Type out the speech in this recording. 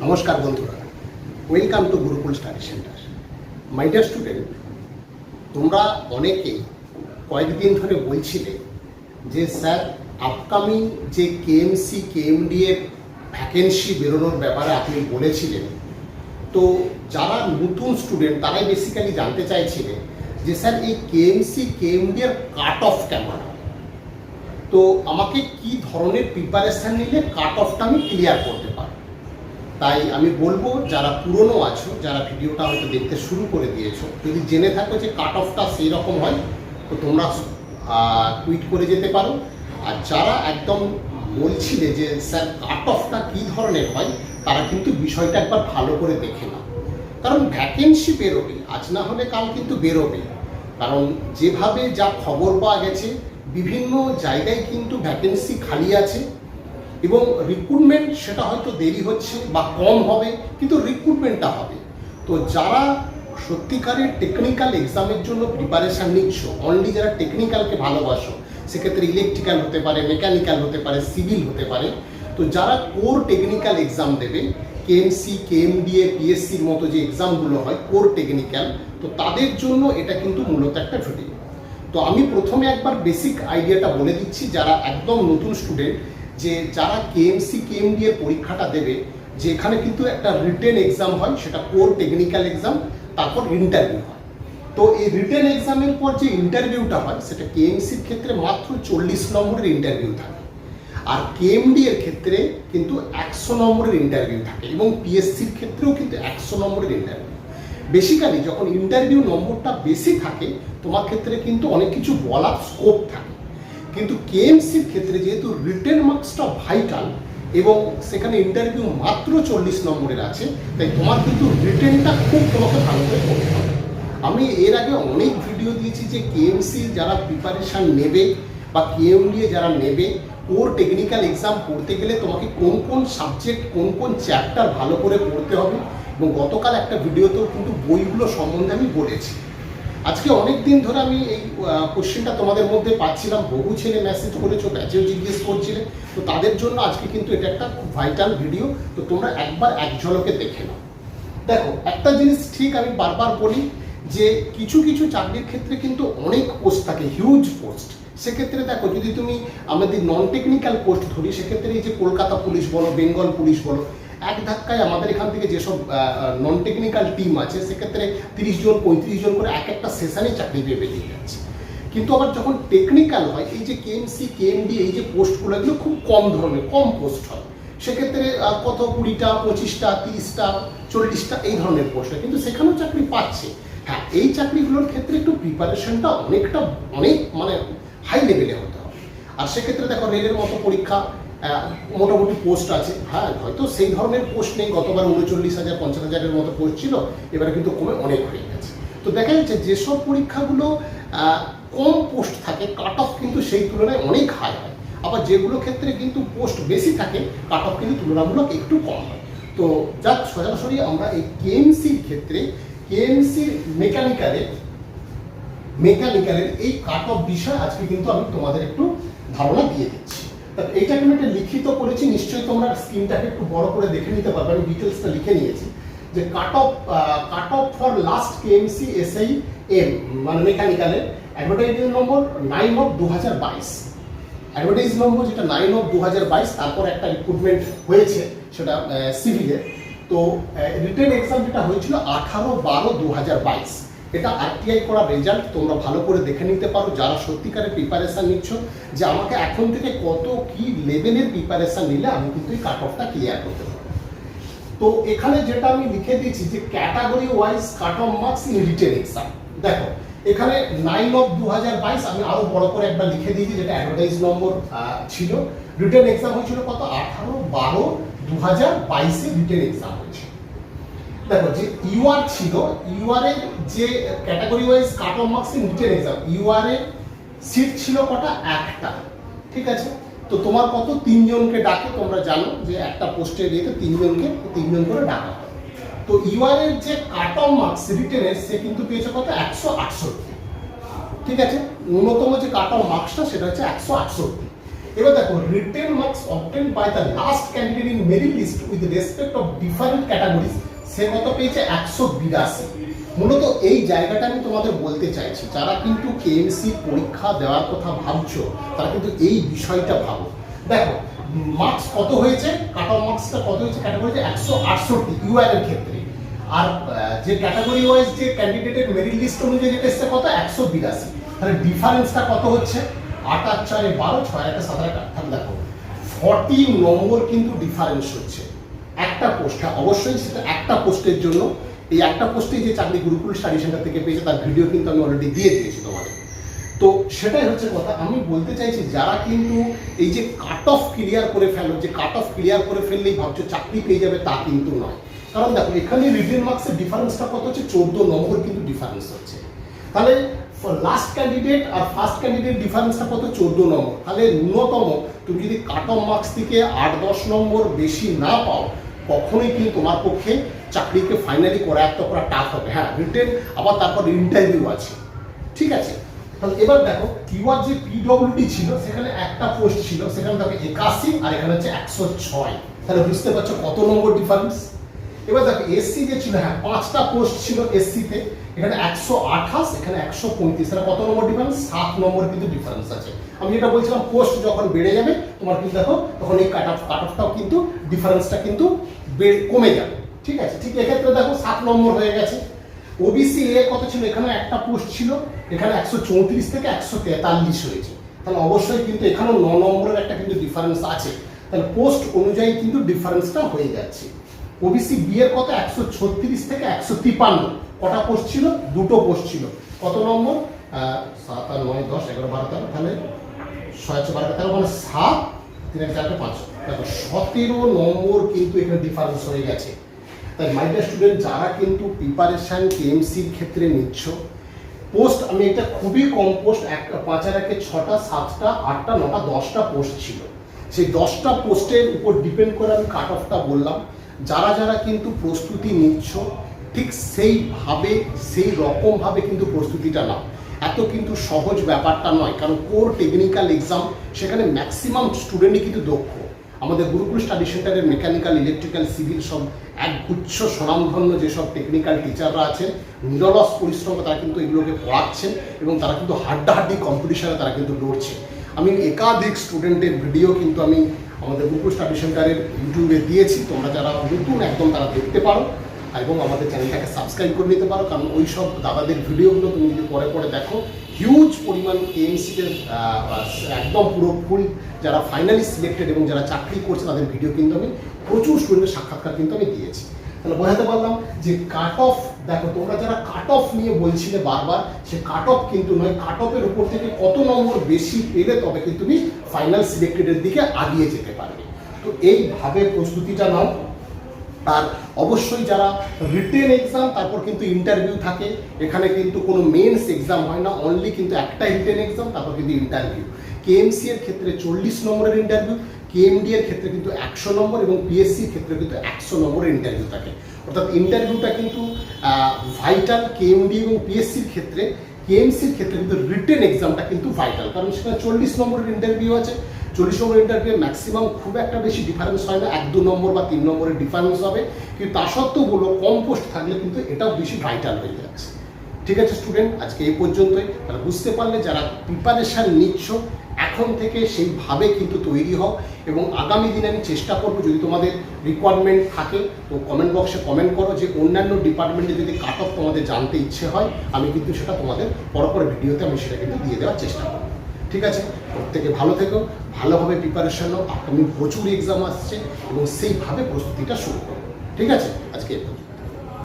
নমস্কার বন্ধুরা welcome to Gurukul study centre my dear student তোমরা অনেকেই কয়েকদিন ধরে বলছিলে যে, স্যার আপকামিং যে কেএমসি কেএমডি এর ভ্যাকেন্সি বেরোনোর ব্যাপারে আপনি বলেছিলেন। তো যারা নতুন স্টুডেন্ট তারাই বেসিক্যালি জানতে চাইছিলেন যে, স্যার, এই কেএমসি কেএমডি এর কাট অফ কেমন? তো আমাকে কি ধরনের প্রিপারেশন নিলে কাট অফটা আমি ক্লিয়ার করতে তাই আমি বলব, যারা পুরনো আছো, যারা ভিডিওটা হয়তো দেখতে শুরু করে দিয়েছ, যদি জেনে থাকো যে কাট অফটা সেই রকম হয়, তো তোমরা টুইট করে যেতে পারো। আর যারা একদম বলছিলে যে, স্যার কাট অফটা কী ধরনের হয়? তারা কিন্তু বিষয়টা একবার ভালো করে দেখে না কারণ ভ্যাকেন্সি বেরোবে, আজ না হলে কাল কিন্তু বেরোবে। কারণ যেভাবে যা খবর পাওয়া গেছে, বিভিন্ন জায়গায় কিন্তু ভ্যাকেন্সি খালি আছে। এবং রিক্রুটমেন্ট সেটা হয়তো দেরি হচ্ছে বা কম হবে, কিন্তু রিক্রুটমেন্টটা হবে। তো যারা সত্যিকারের টেকনিক্যাল এক্সামের জন্য প্রিপারেশান নিচ্ছ অনলি যারা টেকনিক্যালকে ভালোবাসো, সেক্ষেত্রে ইলেকট্রিক্যাল হতে পারে মেকানিক্যাল হতে পারে সিভিল হতে পারে। তো যারা কোর টেকনিক্যাল এক্সাম দেবে কেএমসি কেএমডিএ পিএসসির মতো যে এক্সামগুলো হয় কোর টেকনিক্যাল তো তাদের জন্য এটা কিন্তু মূলত একটা ভিডিও তো আমি প্রথমে একবার বেসিক আইডিয়াটা বলে দিচ্ছি, যারা একদম নতুন স্টুডেন্ট যে যারা কেএমসি কেএমডি এর পরীক্ষাটা দেবে যে এখানে কিন্তু একটা রিটেন এক্সাম হয়, সেটা কোর টেকনিক্যাল এক্সাম তারপর ইন্টারভিউ হয়। তো এই রিটেন এক্সামের পর যে ইন্টারভিউটা হয়, সেটা কেএমসির ক্ষেত্রে মাত্র চল্লিশ নম্বরের ইন্টারভিউ থাকে। আর কেএমডি এর ক্ষেত্রে কিন্তু একশো নম্বরের ইন্টারভিউ থাকে এবং পিএসসির ক্ষেত্রেও কিন্তু একশো নম্বরের ইন্টারভিউ বেসিক্যালি যখন ইন্টারভিউ নম্বরটা বেশি থাকে, তোমার ক্ষেত্রে কিন্তু অনেক কিছু বলার স্কোপ থাকে। কিন্তু কেএমসির ক্ষেত্রে যেহেতু রিটেন মার্কসটা ভাইটাল এবং সেখানে ইন্টারভিউ মাত্র চল্লিশ নম্বরের আছে, তাই তোমার কিন্তু রিটেনটা খুব তোমাকে ভালো করে করতে হবে। আমি এর আগে অনেক ভিডিও দিয়েছি যে কেএমসি যারা প্রিপারেশান নেবে বা কেএমডি যারা নেবে, ওর টেকনিক্যাল এক্সাম পড়তে গেলে তোমাকে কোন কোন সাবজেক্ট কোন কোন চ্যাপ্টার ভালো করে পড়তে হবে। এবং গতকাল একটা ভিডিওতেও কিন্তু বইগুলো সম্বন্ধে আমি বলেছি। আজকে অনেক দিন ধরে আমি এই কোশ্চেনটা তোমাদের মধ্যে পাচ্ছিলাম। বহু ছেলে মেসেজ করেছ ব্যাচেও জিজ্ঞেস করছিলে। তো তাদের জন্য আজকে কিন্তু এটা একটা খুব ভাইটাল ভিডিও তো তোমরা একবার এক ঝলকে দেখে নাও। দেখো, একটা জিনিস ঠিক আমি বারবার বলি যে কিছু কিছু চাকরির ক্ষেত্রে কিন্তু অনেক পোস্ট থাকে হিউজ পোস্ট সেক্ষেত্রে দেখো, যদি তুমি আমাদের নন টেকনিক্যাল পোস্ট ধরি, সেক্ষেত্রে এই যে কলকাতা পুলিশ বলো, বেঙ্গল পুলিশ বলো এক ধাক্কায় আমাদের এখান থেকে যেসব নন টেকনিক্যাল টিম আছে, সেক্ষেত্রে তিরিশ জন, পঁয়ত্রিশ জন করে এক একটা সেশনে চাকরি পেয়ে বেরিয়ে যাচ্ছে। কিন্তু আবার যখন টেকনিক্যাল হয়, এই যে কেএমসি কেএমডি এই যে পোস্টগুলো, এগুলো খুব কম ধরনের, কম পোস্ট হয়। সেক্ষেত্রে কত কুড়িটা, পঁচিশটা, তিরিশটা, চল্লিশটা, এই ধরনের পোস্ট হয়। কিন্তু সেখানেও চাকরি পাচ্ছে। হ্যাঁ এই চাকরিগুলোর ক্ষেত্রে একটু প্রিপারেশনটা অনেকটা, অনেক মানে হাই লেভেলে হতে হবে। আর সেক্ষেত্রে দেখো, রেলের মতো পরীক্ষা মোটামুটি পোস্ট আছে। হ্যাঁ হয়তো সেই ধরনের পোস্ট নেই। গতবার উনচল্লিশ হাজার, পঞ্চাশ হাজারের মতো পোস্ট ছিল, এবারে কিন্তু কমে অনেক হয়ে গেছে। তো দেখা যাচ্ছে যেসব পরীক্ষাগুলো কম পোস্ট থাকে কাট অফ কিন্তু সেই তুলনায় অনেক হাই হয়। আবার যেগুলো ক্ষেত্রে কিন্তু পোস্ট বেশি থাকে কাট অফ কিন্তু তুলনামূলক একটু কম হয়। তো যাক, সরাসরি আমরা এই কেএমসির ক্ষেত্রে কেএমসির মেকানিক্যালের মেকানিক্যালের এই কাট অফ বিষয় আজকে কিন্তু আমি তোমাদের একটু ধারণা দিয়ে দিচ্ছি। এইটা কিন্তু একটা লিখিত করেছি, নিশ্চয়ই তোমরা স্ক্রিনটাকে একটু বড় করে দেখে নিতে পারবে, আমি ডিটেলসটা লিখে নিয়েছি। যে cut off cut off for last KMC SI M মানে মেকানিক্যালের অ্যাডভার্টাইজমেন্ট নম্বর নাইন অফ দু হাজার বাইশ। অ্যাডভার্টাইজ নম্বর যেটা নাইন অফ দু হাজার বাইশ, তারপর একটা রিক্রুটমেন্ট হয়েছে সেটা সিভিলে তো রিটেন এক্সাম যেটা হয়েছিল আঠারো বারো দু হাজার বাইশ। এটা আরটিআই করা রেজাল্ট তোমরা ভালো করে দেখে নিতে পারো। যারা সত্যিকারের প্রিপারেশান নিচ্ছ, যে আমাকে এখন থেকে কত কি লেভেলের প্রিপারেশান নিলে আমি কিন্তু এই কাট অফটা ক্লিয়ার করতে পারব। তো এখানে যেটা আমি লিখে দিয়েছি যে category wise cut off marks in written exam দেখো, এখানে নাইন অফ দু হাজার বাইশ আমি আরও বড় করে একবার লিখে দিয়েছি যেটা অ্যাডভার্টাইজ নম্বর ছিল। রিটেন এক্সাম হয়েছিল কত? আঠারো, বারো দু হাজার বাইশে রিটেন এক্সাম হয়েছিল। দেখো যে ইউআর ছিল ইউআর এর যে category wise cut off marks written exam UR এর সিট ছিল কটা? একটা। ঠিক আছে? তো তোমার কত? তিনজনকে ডাকে, তোমরা জানো যে একটা পোস্টের ইয়েতে তিনজনকে, তিনজন করে ডাকা হয়। তো ইউআর এর যে কাট অফ মার্কস রিটেনের সে কিন্তু পেয়েছে কত? একশো আটষট্টি। ঠিক আছে? ন্যূনতম যে কাট অফ মার্কসটা সেটা হচ্ছে একশো আটষট্টি। এবার দেখো written marks obtain by the last candidate in merit list with respect of different categories সে কত পেয়েছে? একশো বিরাশি। মূলত এই জায়গাটা আমি তোমাদের বলতে চাইছি, যারা কিন্তু কেএমসি পরীক্ষা দেওয়ার কথা ভাবছ, তারা কিন্তু এই বিষয়টা ভাবো। দেখো মার্কস কত হয়েছে? কাট অফ মার্কসটা কত হয়েছে? ক্যাটাগরিতে একশো আটষট্টি ইউআর এর ক্ষেত্রে। আর যে ক্যাটাগরি ওয়াইজ যে ক্যান্ডিডেটের মেরিট লিস্ট অনুযায়ী যেটা এসছে কত? একশো বিরাশি। তাহলে ডিফারেন্সটা কত হচ্ছে? আট আট চারে বারো, ছয় একটা সাত আট আট দেখো ফর্টি নম্বর কিন্তু ডিফারেন্স হচ্ছে। একটা পোস্ট হ্যাঁ অবশ্যই সেটা একটা পোস্টের জন্য। এই একটা পোস্টে যে চাকরি গুরুকুল স্টাডি সেন্টার থেকে পেয়েছে, তার ভিডিও কিন্তু আমি অলরেডি দিয়ে দিয়েছি তোমাদের। তো সেটাই হচ্ছে কথা, আমি বলতে চাইছি, যারা কিন্তু এই যে কাট অফ ক্লিয়ার করে ফেলো, যে কাট অফ ক্লিয়ার করে ফেললেই ভাবছ চাকরি পেয়ে যাবে, তা কিন্তু নয়। কারণ দেখো, এখানে রিটেন মার্কসের ডিফারেন্সটা কত হচ্ছে? চোদ্দ নম্বর কিন্তু ডিফারেন্স হচ্ছে। তাহলে লাস্ট ক্যান্ডিডেট আর ফার্স্ট ক্যান্ডিডেট ডিফারেন্সটা কত? চোদ্দ নম্বর। তাহলে ন্যূনতম, তুমি যদি কাট অফ মার্কস থেকে আট দশ নম্বর বেশি না পাও কখনোই কিন্তু তোমার পক্ষে চাকরিকে ফাইনালি করা একটা করা টাফ হবে। হ্যাঁ রিটেন আবার তারপর ইন্টারভিউ আছে। ঠিক আছে? তাহলে এবার দেখো কিওয়ার যে পিডব্লিউডি ছিল, সেখানে একটা পোস্ট ছিল, সেখানে দেখো একাশি, আর এখানে হচ্ছে একশো ছয়। তাহলে বুঝতে পারছ কত নম্বর ডিফারেন্স এবার দেখো এসসি যে ছিল হ্যাঁ পাঁচটা পোস্ট ছিল এসসিতে এখানে একশো আঠাশ, এখানে একশো পঁয়ত্রিশ। তাহলে কত নম্বর ডিফারেন্স সাত নম্বর কিন্তু ডিফারেন্স আছে। আমি যেটা বলছিলাম পোস্ট যখন বেড়ে যাবে, তোমার কিন্তু দেখো, তখন এই কাট অফ কাট অফটাও কিন্তু ডিফারেন্সটা কিন্তু কমে যাবে। ঠিক আছে? ঠিক এক্ষেত্রে দেখো, সাত নম্বর হয়ে গেছে। ওবিসি এ কত ছিল? এখানে একটা পোস্ট ছিল। এখানে একশো চৌত্রিশ থেকে একশো তেতাল্লিশ হয়েছে। তাহলে অবশ্যই কিন্তু এখানেও ন নম্বরের একটা কিন্তু ডিফারেন্স আছে। তাহলে পোস্ট অনুযায়ী কিন্তু ডিফারেন্সটা হয়ে যাচ্ছে। ওবিসি বি এর কত? একশো ছত্রিশ থেকে একশো তিপান্ন। কটা পোস্ট ছিল? দুটো পোস্ট ছিল। কত নম্বর? সাত আর নয়, দশ, এগারো, বারো, তেরো, তাহলে ছয় হচ্ছে বারো, তেরো মানে সাত, তিন এক চারটে পাঁচ। দেখো, সতেরো নম্বর কিন্তু এখানে ডিফারেন্স হয়ে গেছে। তাই মাই ডিয়ার স্টুডেন্ট যারা কিন্তু প্রিপারেশন কেএমসির ক্ষেত্রে নিচ্ছ পোস্ট আমি এটা খুবই কম পোস্ট এক পাঁচ আর একে ছটা, সাতটা, আটটা, নটা, দশটা পোস্ট ছিল। সেই দশটা পোস্টের উপর ডিপেন্ড করে আমি কাট অফটা বললাম। যারা যারা কিন্তু প্রস্তুতি নিচ্ছ ঠিক সেইভাবে সেই রকমভাবে কিন্তু প্রস্তুতিটা নাও। এত কিন্তু সহজ ব্যাপারটা নয়, কারণ কোর টেকনিক্যাল এক্সাম সেখানে ম্যাক্সিমাম স্টুডেন্টই কিন্তু দক্ষ। আমাদের গুরুকুল স্টাডি সেন্টারের মেকানিক্যাল ইলেকট্রিক্যাল সিভিল সব এক গুচ্ছ স্বনামধন্য যেসব টেকনিক্যাল টিচাররা আছেন, নিরলস পরিশ্রম তারা কিন্তু এগুলোকে পড়াচ্ছেন এবং তারা কিন্তু হাড্ডাহাড্ডি কম্পিটিশনে তারা কিন্তু লড়ছে আমি একাধিক স্টুডেন্টের ভিডিও কিন্তু আমি আমাদের গুরুকুল স্টাডি সেন্টারের ইউটিউবে দিয়েছি, তোমরা যারা নতুন একদম তারা দেখতে পারো। এবং আমাদের চ্যানেলটাকে সাবস্ক্রাইব করে নিতে পারো, কারণ ওই সব দাদাদের ভিডিওগুলো তুমি যদি পরে পরে দেখো হিউজ পরিমাণ কেএমসিদের একদম পুরো ফুল যারা ফাইনালি সিলেক্টেড এবং যারা চাকরি করছে তাদের ভিডিও কিন্তু আমি, প্রচুর স্টুডেন্টের সাক্ষাৎকার কিন্তু আমি দিয়েছি। তাহলে বোঝাতে পারলাম যে কাট অফ দেখো তোমরা যারা কাট অফ নিয়ে বলছিলে বারবার, সে কাট অফ কিন্তু নয় কাট অফের উপর থেকে কত নম্বর বেশি পেলে তবে কিন্তু তুমি ফাইনাল সিলেক্টেডের দিকে আগিয়ে যেতে পারবে। তো এইভাবে প্রস্তুতিটা নাও। আর অবশ্যই যারা রিটেন এক্সাম তারপর কিন্তু ইন্টারভিউ থাকে। এখানে কিন্তু কোনো মেন্স এক্সাম হয় না অনলি কিন্তু একটা রিটেন এক্সাম তারপর কিন্তু ইন্টারভিউ কেএমসি এর ক্ষেত্রে চল্লিশ নম্বরের ইন্টারভিউ কেএমডি এর ক্ষেত্রে কিন্তু একশো নম্বর এবং পিএসসির ক্ষেত্রে কিন্তু একশো নম্বরের ইন্টারভিউ থাকে। অর্থাৎ ইন্টারভিউটা কিন্তু ভাইটাল কেএমডি এবং পিএসসির ক্ষেত্রে কেএমসির ক্ষেত্রে কিন্তু রিটেন এক্সামটা কিন্তু ভাইটাল কারণ সেখানে চল্লিশ নম্বরের ইন্টারভিউ আছে। চল্লিশ নম্বর ইন্টারভিউ ম্যাক্সিমাম খুব একটা বেশি ডিফারেন্স হয় না, এক, দু নম্বর বা তিন নম্বরের ডিফারেন্স হবে। কিন্তু তা সত্ত্বেও বলো কম পোস্ট থাকলে কিন্তু এটাও বেশি ভাইটাল হয়ে যাচ্ছে। ঠিক আছে স্টুডেন্ট আজকে এই পর্যন্তই। তাহলে বুঝতে পারলে যারা প্রিপারেশান নিচ্ছ, এখন থেকে সেইভাবে কিন্তু তৈরি হও এবং আগামী দিনে আমি চেষ্টা করব যদি তোমাদের রিকোয়ারমেন্ট থাকে, তো কমেন্ট বক্সে কমেন্ট করো যে অন্যান্য ডিপার্টমেন্টে যদি কাট অফ তোমাদের জানতে ইচ্ছে হয়, আমি কিন্তু সেটা তোমাদের পরপর ভিডিওতে আমি সেটা কিন্তু দিয়ে দেওয়ার চেষ্টা করব। ঠিক আছে? প্রত্যেকে ভালো থেকো, ভালোভাবে প্রিপারেশন নাও। আপকামিং প্রচুর এক্সাম আসছে এবং সেইভাবে প্রস্তুতিটা শুরু করো। ঠিক আছে? আজকে।